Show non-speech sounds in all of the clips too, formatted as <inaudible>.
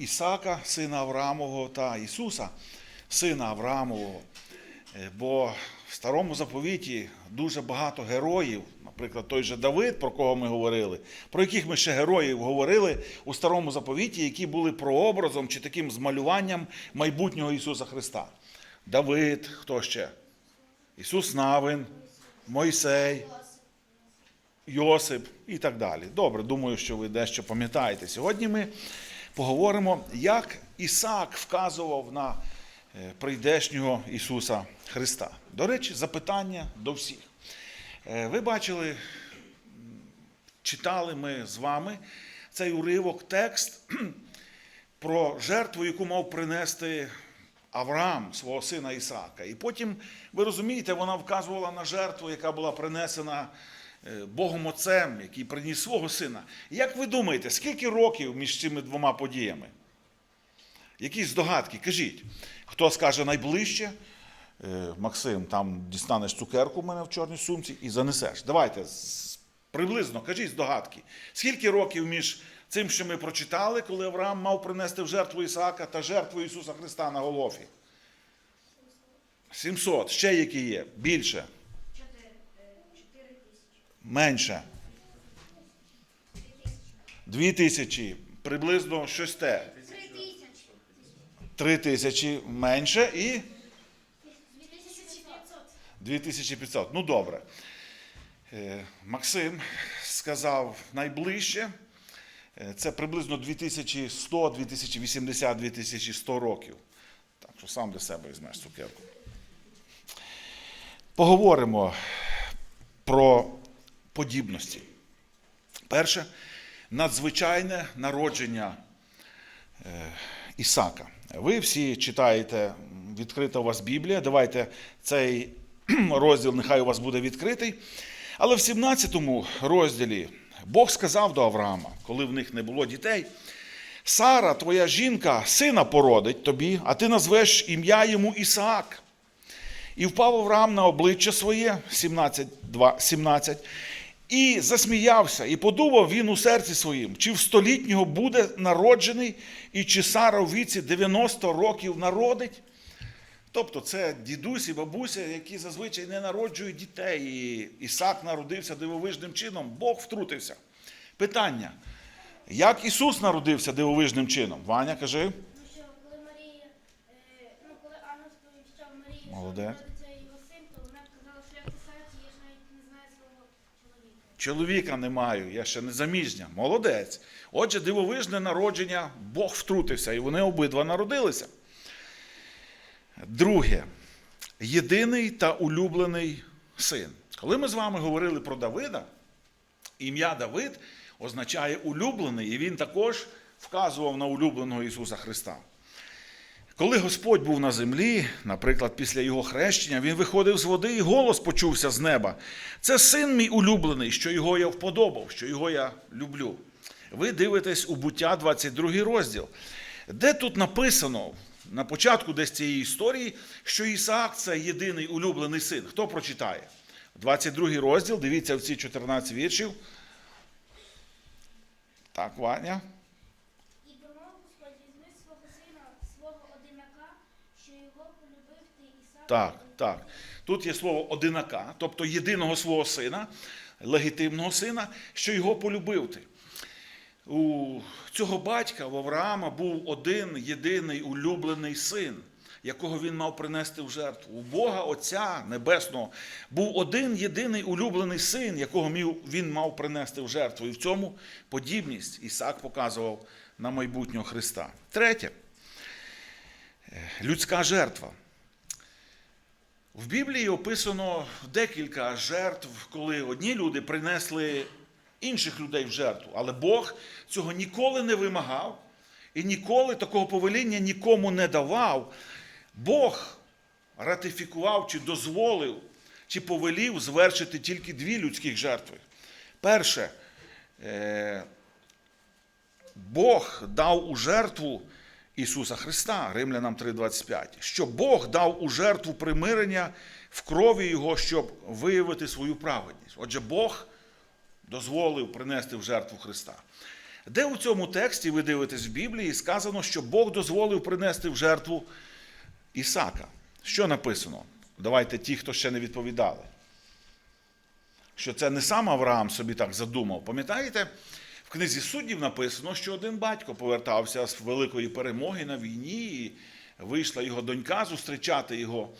Ісака, сина Авраамового, та Ісуса, сина Авраамового. Е, Бо в старому заповіті дуже багато героїв, наприклад, той же Давид, про кого ми говорили, про яких ми ще героїв говорили у старому заповіті, які були прообразом чи таким змалюванням майбутнього Ісуса Христа. Давид, хто ще? Ісус Навин, Мойсей, Йосип і так далі. Добре, думаю, що ви дещо пам'ятаєте. Сьогодні ми поговоримо, як Ісаак вказував на е, прийдешнього Ісуса Христа. До речі, запитання до всіх. Е, Ви бачили, читали ми з вами цей уривок, текст про жертву, яку мав принести Авраам, свого сина Ісаака. І потім, ви розумієте, вона вказувала на жертву, яка була принесена Богом Отцем, який приніс свого сина. Як ви думаєте, скільки років між цими двома подіями? Якісь здогадки? Кажіть, хто скаже найближче? Е, Максим, там дістанеш цукерку в мене в чорній сумці і занесеш. Давайте приблизно кажіть здогадки. Скільки років між цим, що ми прочитали, коли Авраам мав принести в жертву Ісаака та жертву Ісуса Христа на Голофі? 700. Ще які є? Більше. Менше. Дві тисячі. Приблизно щось те. Три тисячі. Менше і Дві тисячі п'ятсот. 2500. Ну добре. Е, Максим сказав найближче. Е, Це приблизно 2100, 2080, 2100 років. Так що сам для себе візьмеш цукерку. Поговоримо про подібності. Перше, надзвичайне народження е, Ісака. Ви всі читаєте, відкрита у вас Біблія. Давайте цей <clears throat> розділ нехай у вас буде відкритий. Але в 17 розділі Бог сказав до Авраама, коли в них не було дітей: Сара, твоя жінка, сина породить тобі, а ти назвеш ім'я йому Ісаак. І впав Авраам на обличчя своє 17, 2, 17, і засміявся, і подумав він у серці своїм, чи в столітнього буде народжений, і чи Сара в віці 90 років народить. Тобто це дідусь і бабуся, які зазвичай не народжують дітей. І Ісак народився дивовижним чином, Бог втрутився. Питання: як Ісус народився дивовижним чином? Ваня, кажи. Ну що, коли Марія, е, ну коли Анна сповіщав Марії, що Молодець. народиться його син, то вона казала, що як писати, я ж навіть не знаю свого чоловіка. Не маю, я ще не заміжня. Молодець. Отже, дивовижне народження, Бог втрутився, і вони обидва народилися. Друге, єдиний та улюблений син. Коли ми з вами говорили про Давида, ім'я Давид означає улюблений, і він також вказував на улюбленого Ісуса Христа. Коли Господь був на землі, наприклад, після його хрещення, він виходив з води, і голос почувся з неба. Це син мій улюблений, що його я вподобав, що його я люблю. Ви дивитесь у буття 22 розділ, де тут написано на початку десь цієї історії, що Ісаак це єдиний улюблений син. Хто прочитає? 22 розділ, дивіться в ці 14 віршів. Так, Ваня. І промов Господь, візьми свого сина, свого одинака, що його полюбив ти Ісак. Так, так. Тут є слово одинака, тобто єдиного свого сина, легітимного сина, що його полюбив ти. У цього батька, в Авраама, був один єдиний улюблений син, якого він мав принести в жертву. У Бога Отця Небесного був один єдиний улюблений син, якого він мав принести в жертву. І в цьому подібність Ісак показував на майбутнього Христа. Третє Е, людська жертва. В Біблії описано декілька жертв, коли одні люди принесли інших людей в жертву, але Бог цього ніколи не вимагав і ніколи такого повеління нікому не давав. Бог ратифікував чи дозволив, чи повелів звершити тільки дві людських жертви. Перше, е, Бог дав у жертву Ісуса Христа, Римлянам 3:25, що Бог дав у жертву примирення в крові Його, щоб виявити свою праведність. Отже, Бог дозволив принести в жертву Христа. Де у цьому тексті ви дивитесь в Біблії, сказано, що Бог дозволив принести в жертву Ісака. Що написано? Давайте ті, хто ще не відповідали. Що це не сам Авраам собі так задумав. Пам'ятаєте, в книзі суддів написано, що один батько повертався з великої перемоги на війні, і вийшла його донька зустрічати його.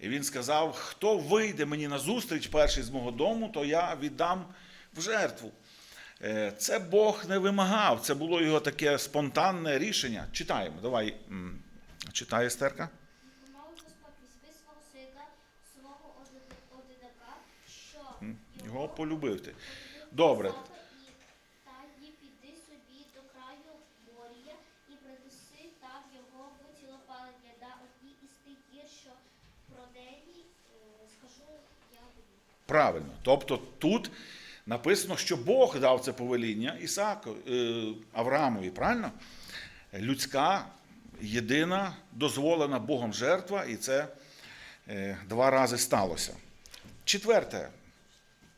І він сказав: хто вийде мені на зустріч перший з мого дому, то я віддам в жертву. Е, Це Бог не вимагав, це було його таке спонтанне рішення. Читаємо. Давай, одинака, що Його полюбив ти. Добре. Ісака, і та й піди собі до краю моря і принеси там його в цілопалення на одній із тих гір, що е. Правильно. Тобто тут написано, що Бог дав це повеління Ісааку, е, Авраамові, правильно? Людська, єдина, дозволена Богом жертва, і це е, два рази сталося. Четверте,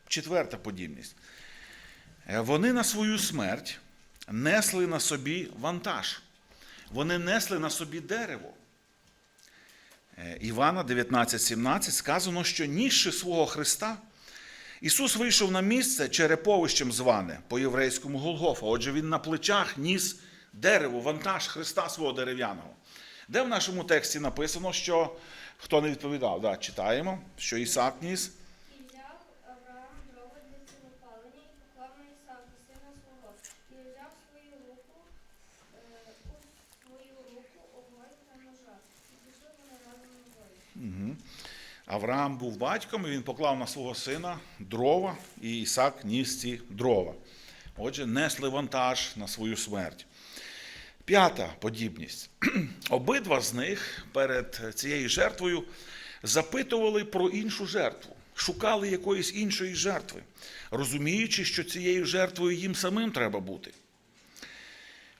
четверта подібність. Вони на свою смерть несли на собі вантаж. Вони несли на собі дерево. Е, Івана 19,17 сказано, що нісши свого Христа, Ісус вийшов на місце череповищем зване по єврейському Голгофа. Отже, Він на плечах ніс дерево, вантаж Христа свого дерев'яного. Де в нашому тексті написано, що хто не відповідав, да, читаємо, що Ісаак ніс. І взяв Авраам дрова для цілопалення і поклав на Ісаака, сина свого, і взяв свою руку, е, у свою руку огонь та ножа, і пішли вони разом на бою. Угу. Авраам був батьком, і він поклав на свого сина дрова, і Ісак ніс ці дрова. Отже, несли вантаж на свою смерть. П'ята подібність. <clears throat> Обидва з них перед цією жертвою запитували про іншу жертву, шукали якоїсь іншої жертви, розуміючи, що цією жертвою їм самим треба бути.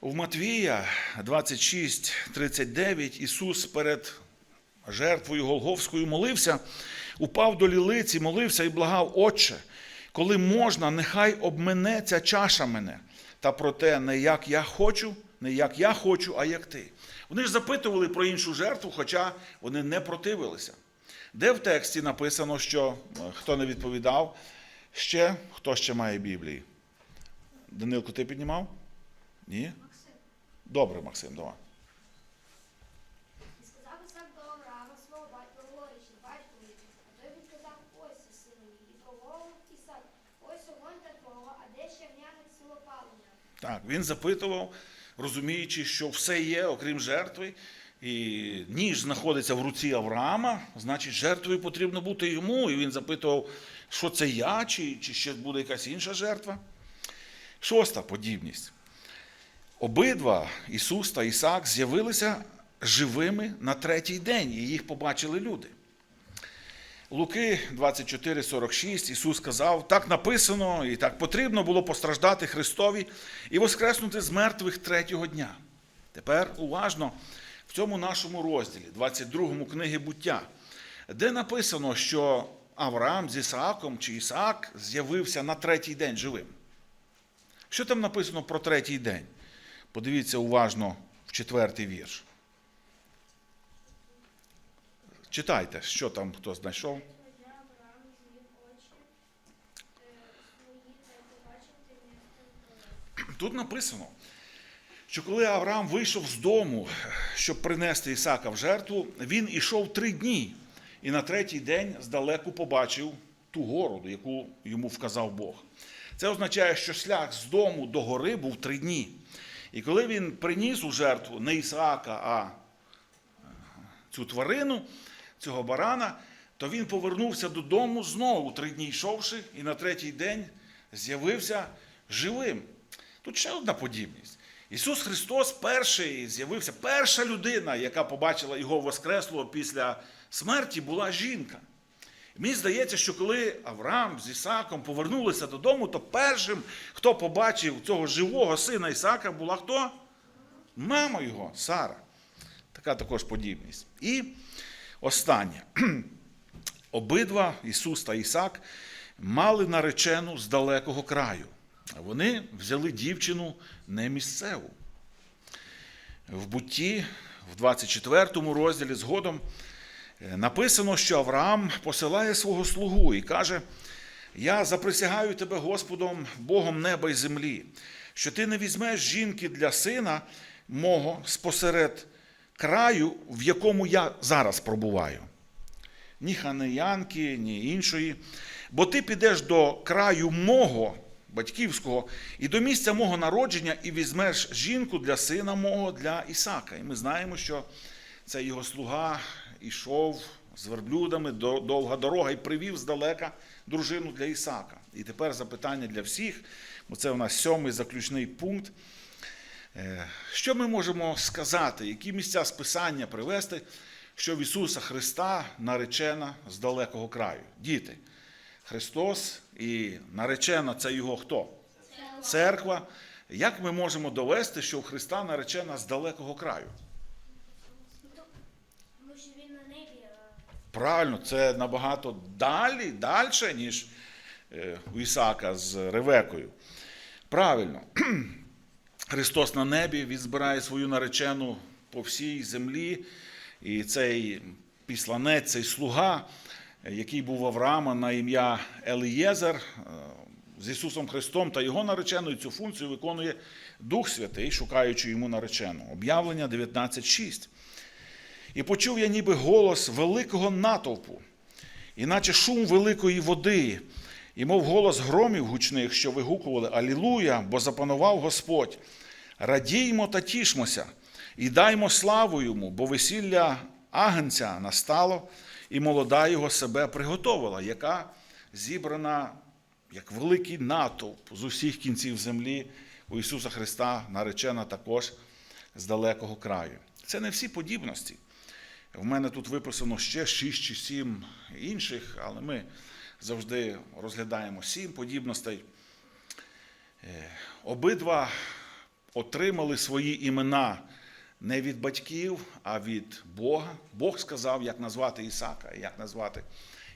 У Матвія 26:39 Ісус перед жертвою Голговською молився, упав до лілиці, молився і благав, Отче, коли можна, нехай обмене ця чаша мене. Та проте не як я хочу, не як я хочу, а як ти. Вони ж запитували про іншу жертву, хоча вони не противилися. Де в тексті написано, що е, хто не відповідав, ще хто ще має Біблії? Данилко, ти піднімав? Ні? Добре, Максим, давай. І сказав Ісак до Авраама свого батька, говорячи, батькові, а той відказав, ось синові, і промовив Ісак, ось огонь та дрова, а де ще вняник цілопалення? Так, він запитував, розуміючи, що все є, окрім жертви, і ніж знаходиться в руці Авраама, значить, жертвою потрібно бути йому. І він запитував, що це я, чи, чи ще буде якась інша жертва. Шоста подібність. Обидва Ісус та Ісаак з'явилися живими на третій день, і їх побачили люди. Луки 24,46 Ісус сказав, так написано і так потрібно було постраждати Христові і воскреснути з мертвих третього дня. Тепер уважно в цьому нашому розділі, 22 книги буття, де написано, що Авраам з Ісааком чи Ісаак з'явився на третій день живим. Що там написано про третій день? Подивіться уважно в четвертий вірш. Читайте, що там хто знайшов. Тут написано, що коли Авраам вийшов з дому, щоб принести Ісака в жертву, він ішов три дні і на третій день здалеку побачив ту гору, яку йому вказав Бог. Це означає, що шлях з дому до гори був три дні. І коли він приніс у жертву не Ісаака, а цю тварину, цього барана, то він повернувся додому знову три дні йшовши, і на третій день з'явився живим. Тут ще одна подібність. Ісус Христос перший з'явився, перша людина, яка побачила його воскреслого після смерті, була жінка. Мені здається, що коли Авраам з Ісаком повернулися додому, то першим, хто побачив цього живого сина Ісака, була хто? Мама його, Сара. Така також подібність. І останнє. <clears throat> Обидва Ісус та Ісак мали наречену з далекого краю. Вони взяли дівчину не місцеву. В бутті, в 24 розділі згодом е, написано, що Авраам посилає свого слугу і каже: Я заприсягаю тебе Господом, Богом неба і землі, що ти не візьмеш жінки для сина мого спосеред краю, в якому я зараз пробуваю. Ні ханеянки, ні іншої. Бо ти підеш до краю мого батьківського і до місця мого народження і візьмеш жінку для сина мого, для Ісака. І ми знаємо, що цей його слуга йшов з верблюдами, довга дорога і привів здалека дружину для Ісака. І тепер запитання для всіх, бо це у нас сьомий заключний пункт. Е, Що ми можемо сказати, які місця списання привести, що в Ісуса Христа наречена з далекого краю? Діти, Христос і наречена це Його хто? Церква. Як ми можемо довести, що у Христа наречена з далекого краю? Правильно, це набагато далі, далі, ніж е, у Ісака з Ревекою. Правильно. Христос на небі він збирає свою наречену по всій землі. І цей післанець, цей слуга, який був Авраама на ім'я Елієзер, е, з Ісусом Христом та його нареченою цю функцію виконує Дух Святий, шукаючи йому наречену. Об'явлення 19.6. І почув я ніби голос великого натовпу, іначе шум великої води, і мов голос громів гучних, що вигукували Алілуя, бо запанував Господь. Радіймо та тішмося, і даймо славу йому, бо весілля агнця настало, і молода його себе приготовила, яка зібрана як великий натовп з усіх кінців землі у Ісуса Христа, наречена також з далекого краю. Це не всі подібності. В мене тут виписано ще 6 чи 7 інших, але ми завжди розглядаємо 7 подібностей. Е, Обидва отримали свої імена не від батьків, а від Бога. Бог сказав, як назвати Ісака, як назвати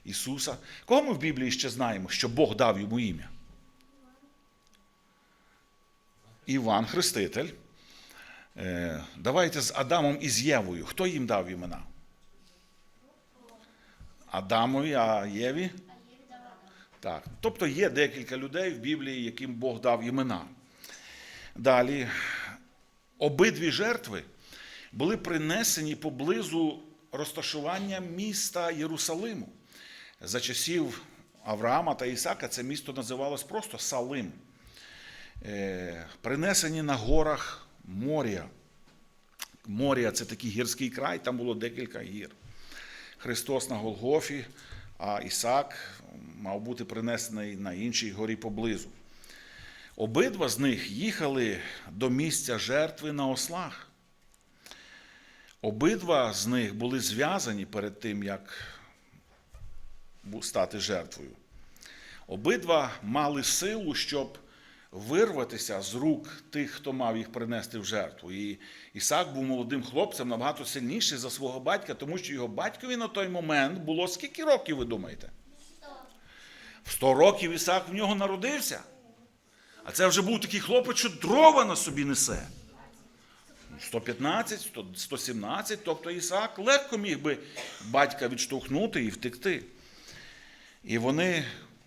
Ісуса. Кого ми в Біблії ще знаємо, що Бог дав йому ім'я? Іван Хреститель. Е, Давайте з Адамом і з Євою. Хто їм дав імена? Адамові, а Єві? Так. Тобто є декілька людей в Біблії, яким Бог дав імена. Далі, обидві жертви були принесені поблизу розташування міста Єрусалиму. За часів Авраама та Ісака це місто називалось просто Салим. Е, Принесені на горах Морія. Морія це такий гірський край, там було декілька гір. Христос на Голгофі, а Ісак мав бути принесений на іншій горі поблизу. Обидва з них їхали до місця жертви на ослах. Обидва з них були зв'язані перед тим, як стати жертвою. Обидва мали силу, щоб вирватися з рук тих, хто мав їх принести в жертву. І Ісак був молодим хлопцем набагато сильніший за свого батька, тому що його батькові на той момент було скільки років, ви думаєте? В 100 років Ісак в нього народився. А це вже був такий хлопець, що дрова на собі несе. 115, 100 117, тобто Ісаак легко міг би батька відштовхнути і втекти. І вони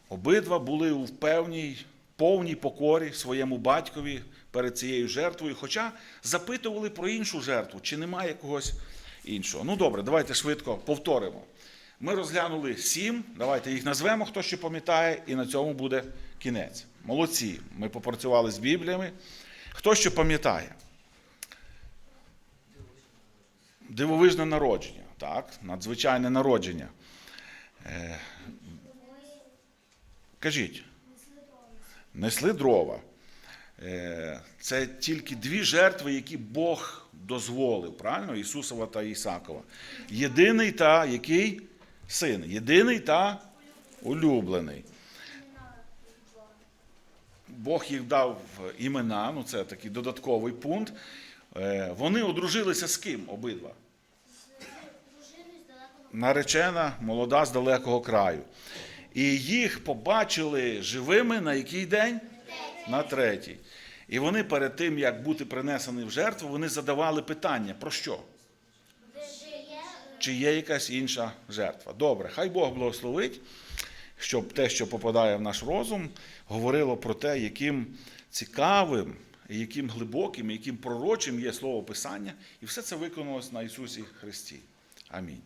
обидва були в певній повній покорі своєму батькові перед цією жертвою, хоча запитували про іншу жертву, чи немає якогось іншого. Ну добре, давайте швидко повторимо. Ми розглянули сім, давайте їх назвемо, хто ще пам'ятає, і на цьому буде кінець. Молодці. Ми попрацювали з Бібліями. Хто ще пам'ятає? Дивовижне народження, так? Надзвичайне народження. Е, кажіть, несли дрова. Е, Це тільки дві жертви, які Бог дозволив, правильно? Ісусова та Ісакова. Єдиний та який син? Єдиний та улюблений. Бог їх дав імена, ну це такий додатковий пункт. Е, Вони одружилися з ким обидва? наречена молода з далекого краю. І їх побачили живими на який день? На третій. І вони перед тим, як бути принесені в жертву, вони задавали питання: про що? Чи є якась інша жертва? Добре, хай Бог благословить, щоб те, що попадає в наш розум, говорило про те, яким цікавим, яким глибоким, яким пророчим є слово Писання, і все це виконалось на Ісусі Христі. Амінь.